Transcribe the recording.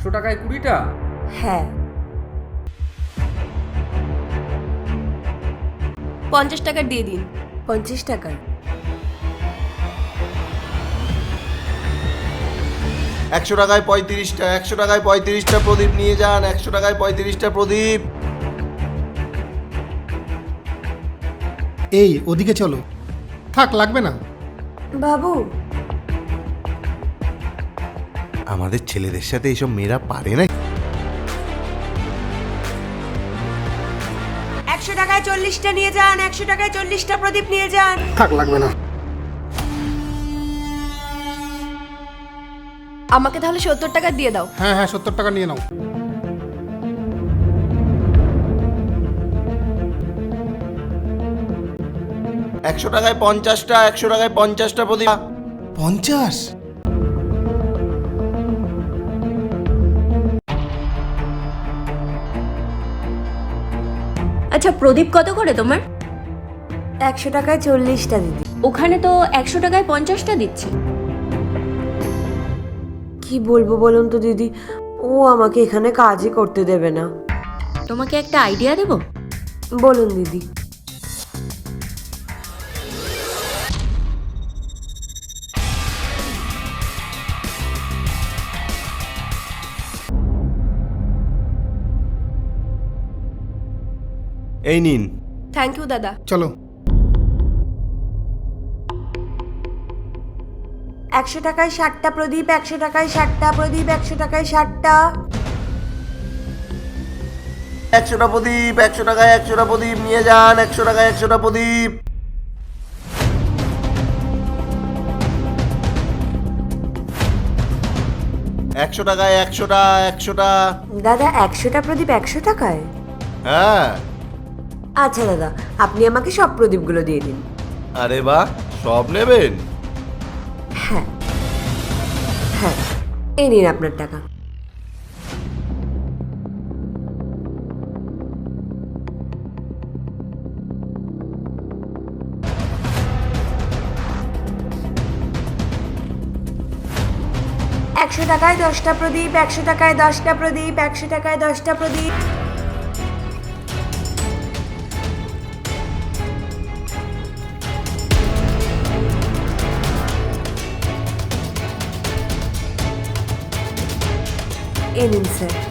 একশো টাকায় কুড়িটা? হ্যাঁ। পঞ্চাশ টাকার দিয়ে দিন। পঞ্চাশ টাকার? একশো টাকায় পঁয়ত্রিশটা একশো টাকায় পঁয়ত্রিশটা প্রদীপ নিয়ে যান একশো টাকায় পঁয়ত্রিশটা প্রদীপ। এই ওদিকে চলো। থাক লাগবে না। বাবু আমাদের ছেলেদের সাথে এইসব মেয়েরা পারে না। একশো টাকায় চল্লিশটা নিয়ে যান একশো টাকায় চল্লিশটা প্রদীপ নিয়ে যান। থাক লাগবে না। আমাকে তাহলে সত্তর টাকা দিয়ে দাও। হ্যাঁ হ্যাঁ সত্তর টাকা নিয়ে নাও। একশো টাকায় পঞ্চাশটা একশো টাকায় পঞ্চাশটা প্রদীপ। পঞ্চাশ? আচ্ছা প্রদীপ কত করে তোমার? একশো টাকায় চল্লিশটা দিদি। ওখানে তো একশো টাকায় পঞ্চাশটা দিচ্ছি। কি বলব বলুন তো দিদি ও আমাকে এখানে কাজই করতে দেবে না। তোমাকে একটা আইডিয়া দেবো? বলুন দিদি। এই নিন। থ্যাংক ইউ দাদা। চলো। একশো টাকায় ষাটটা প্রদীপ একশো টাকায় ষাটটা প্রদীপ একশো টাকায় ষাটটা। একশোটা প্রদীপ একশো টাকায় একশোটা প্রদীপ নিয়ে যান একশো টাকায় একশোটা প্রদীপ। একশো টাকায় একশোটা একশোটা। দাদা একশোটা প্রদীপ একশো টাকায়? হ্যাঁ। আচ্ছা দাদা আপনি আমাকে সব প্রদীপগুলো দিয়ে দিন। আরে বাহ সব নেবেন? হ্যাঁ। হ্যাঁ এই নিন আপনার টাকা। একশো টাকায় দশটা প্রদীপ একশো টাকায় দশটা প্রদীপ একশো টাকায় দশটা প্রদীপ। এই নিন স্যার